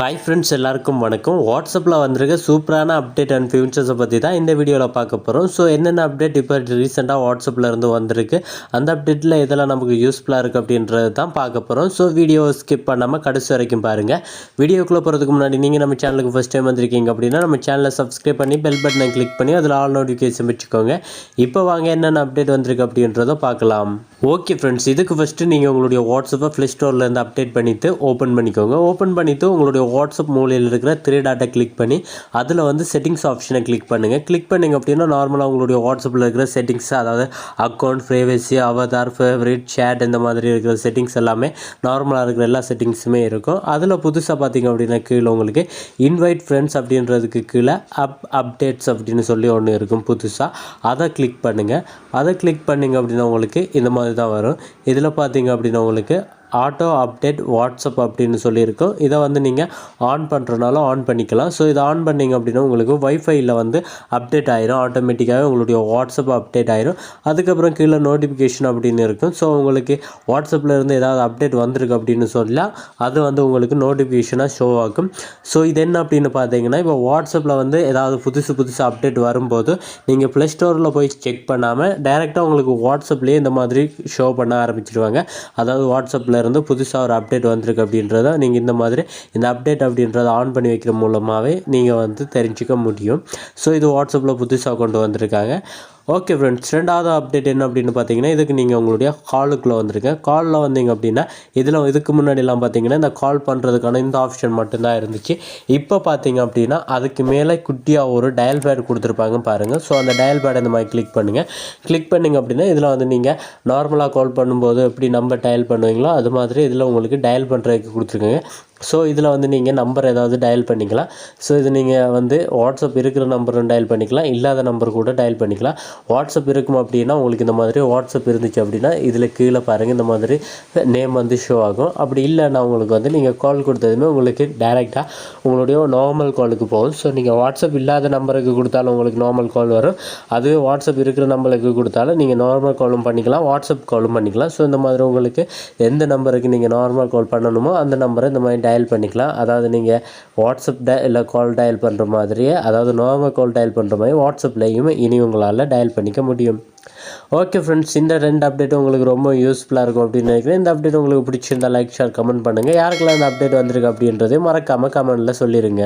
Hi friends எல்லாருக்கும் வணக்கம். வாட்ஸ்அப்பில் வந்திருக்க சூப்பரான அப்டேட் அண்ட் ஃபியூச்சர்ஸை பற்றி தான் இந்த வீடியோவில் பார்க்க போகிறோம் ஸோ என்னென்ன அப்டேட் இப்போ ரீசெண்டாக வாட்ஸ்அப்பில் இருந்து வந்திருக்கு? அந்த அப்டேட்டில் இதெல்லாம் நமக்கு யூஸ்ஃபுல்லாக இருக்குது அப்படின்றது தான் பார்க்க போகிறோம் ஸோ வீடியோ ஸ்கிப் பண்ணாமல் கடைசி வரைக்கும் பாருங்கள் வீடியோக்குள்ளே போகிறதுக்கு முன்னாடி நீங்கள் நம்ம சேனலுக்கு ஃபஸ்ட் டைம் வந்திருக்கீங்க அப்படின்னா நம்ம சேனலை சப்ஸ்கிரைப் பண்ணி பெல் பட்டனை கிளிக் பண்ணி அதில் ஆல் நோட்டிஃபிகேஷன் வச்சுக்கோங்க. இப்போ வாங்க என்னென்ன அப்டேட் வந்திருக்கு அப்படின்றத பார்க்கலாம். ஓகே ஃப்ரெண்ட்ஸ் இதுக்கு ஃபஸ்ட்டு நீங்கள் உங்களுடைய வாட்ஸ்அப்பை ப்ளே ஸ்டோர்லேருந்து அப்டேட் பண்ணிவிட்டு ஓப்பன் பண்ணிக்கோங்க. ஓப்பன் பண்ணிவிட்டு உங்களுடைய வாட்ஸ்அப் மூலையில் இருக்கிற த்ரீ டாட்டை கிளிக் பண்ணி அதில் வந்து செட்டிங்ஸ் ஆப்ஷனை கிளிக் பண்ணுங்கள் கிளிக் பண்ணிங்க அப்படின்னா நார்மலாக உங்களுடைய வாட்ஸ்அப்பில் இருக்கிற செட்டிங்ஸ் அதாவது account privacy avatar favourite chat இந்த மாதிரி இருக்கிற செட்டிங்ஸ் எல்லாமே நார்மலாக இருக்கிற எல்லா செட்டிங்ஸுமே இருக்கும். அதில் புதுசாக பார்த்தீங்க அப்படின்னா கீழே உங்களுக்கு இன்வைட் ஃப்ரெண்ட்ஸ் அப்படின்றதுக்கு கீழே அப் அப்டேட்ஸ் அப்படின்னு சொல்லி ஒன்று இருக்கும் புதுசாக அதை கிளிக் பண்ணுங்கள் அதை கிளிக் பண்ணிங்க அப்படின்னா உங்களுக்கு இந்த மாதிரி தான் வரும். இதில் பார்த்தீங்க அப்படின்னா உங்களுக்கு ஆட்டோ அப்டேட் வாட்ஸ்அப் அப்படின்னு சொல்லியிருக்கோம். இதை வந்து நீங்கள் ஆன் பண்ணுறனாலும் ஆன் பண்ணிக்கலாம். ஸோ இதை ஆன் பண்ணிங்க அப்படின்னா உங்களுக்கு வைஃபையில் வந்து அப்டேட் ஆயிரும். ஆட்டோமேட்டிக்காகவே உங்களுடைய வாட்ஸ்அப் அப்டேட் ஆயிரும். அதுக்கப்புறம் கீழே நோட்டிஃபிகேஷன் அப்படின்னு இருக்கும். ஸோ உங்களுக்கு வாட்ஸ்அப்பில் இருந்து ஏதாவது அப்டேட் வந்திருக்கு அப்படின்னு சொல்லலாம் அது வந்து உங்களுக்கு நோட்டிஃபிகேஷனாக ஷோ ஆகும் ஸோ இது என்ன அப்படின்னு பார்த்தீங்கன்னா இப்போ வாட்ஸ்அப்பில் வந்து ஏதாவது புதுசு புதுசு அப்டேட் வரும்போது நீங்கள் ப்ளே ஸ்டோரில் போய் செக் பண்ணாமல் டைரெக்டாக உங்களுக்கு வாட்ஸ்அப்லேயே இந்த மாதிரி ஷோ பண்ண ஆரம்பிச்சிடுவாங்க அதாவது வாட்ஸ்அப்பில் இருந்து புதுசாக ஒரு அப்டேட் வந்திருக்கு அப்படின்றத நீங்கள் இந்த மாதிரி இந்த அப்டேட் அப்படின்றத ஆன் பண்ணி வைக்கிற மூலமாகவே நீங்கள் வந்து தெரிஞ்சுக்க முடியும். ஸோ இது வாட்ஸ்அப்பில் புதுசாக கொண்டு வந்திருக்காங்க. ஓகே ஃப்ரெண்ட்ஸ் ரெண்டாவது அப்டேட் என்ன அப்படின்னு பார்த்தீங்கன்னா இதுக்கு நீங்கள் உங்களுடைய காலுக்குள்ளே வந்திருங்க. காலில் வந்தீங்க அப்படின்னா இதில் இதுக்கு முன்னாடிலாம் பார்த்தீங்கன்னா இந்த கால் பண்ணுறதுக்கான இந்த ஆப்ஷன் மட்டும்தான் இருந்துச்சு. இப்போ பார்த்தீங்க அப்படின்னா அதுக்கு மேலே குட்டியாக ஒரு டயல் பேட் கொடுத்துருப்பாங்க பாருங்கள் ஸோ அந்த டயல் பேட் இந்த மாதிரி கிளிக் பண்ணுங்கள் கிளிக் பண்ணிங்க அப்படின்னா இதில் வந்து நீங்கள் நார்மலாக கால் பண்ணும்போது எப்படி நம்பர் டயல் பண்ணுவீங்களோ அது மாதிரி இதில் உங்களுக்கு டயல் பண்ணுறதுக்கு கொடுத்துருக்கோங்க. ஸோ இதில் வந்து நீங்கள் நம்பர் ஏதாவது டயல் பண்ணிக்கலாம். ஸோ இது நீங்கள் வந்து வாட்ஸ்அப் இருக்கிற நம்பரும் டயல் பண்ணிக்கலாம். இல்லாத நம்பர் கூட டயல் பண்ணிக்கலாம். வாட்ஸ்அப் இருக்கும் அப்படின்னா உங்களுக்கு இந்த மாதிரி வாட்ஸ்அப் இருந்துச்சு அப்படின்னா இதில் கீழே பாருங்கள் இந்த மாதிரி நேம் வந்து ஷோ ஆகும். அப்படி இல்லைன்னா உங்களுக்கு வந்து நீங்கள் கால் கொடுத்ததுமே உங்களுக்கு டைரெக்டாக உங்களுடைய நார்மல் காலுக்கு போகும். ஸோ நீங்கள் வாட்ஸ்அப் இல்லாத நம்பருக்கு கொடுத்தாலும் உங்களுக்கு நார்மல் கால் வரும். அதுவே வாட்ஸ்அப் இருக்கிற நம்பருக்கு கொடுத்தாலும் நீங்கள் நார்மல் காலும் பண்ணிக்கலாம். வாட்ஸ்அப் காலும் பண்ணிக்கலாம். ஸோ இந்த மாதிரி உங்களுக்கு எந்த நம்பருக்கு நீங்கள் நார்மல் கால் பண்ணணுமோ அந்த நம்பரை இந்த மாதிரி டயல் பண்ணிக்கலாம். அதாவது நீங்கள் வாட்ஸ்அப் ட இல்லை கால் டயல் பண்ணுற மாதிரியே அதாவது நார்மல் கால் டயல் பண்ணுற மாதிரி வாட்ஸ்அப்லேயும் இனி உங்களால் டயல் பண்ணிக்க முடியும். ஓகே ஃப்ரெண்ட்ஸ் இந்த ரெண்டு அப்டேட் உங்களுக்கு ரொம்ப யூஸ்ஃபுல்லாக இருக்கும் அப்படின்னு நினைக்கிறேன். இந்த அப்டேட் உங்களுக்கு பிடிச்சிருந்தா லைக் ஷேர் கமெண்ட் பண்ணுங்கள் யாருக்கெல்லாம் இந்த அப்டேட் வந்திருக்கு அப்படின்றதையும் மறக்காமல் கமெண்ட்டில் சொல்லிடுங்க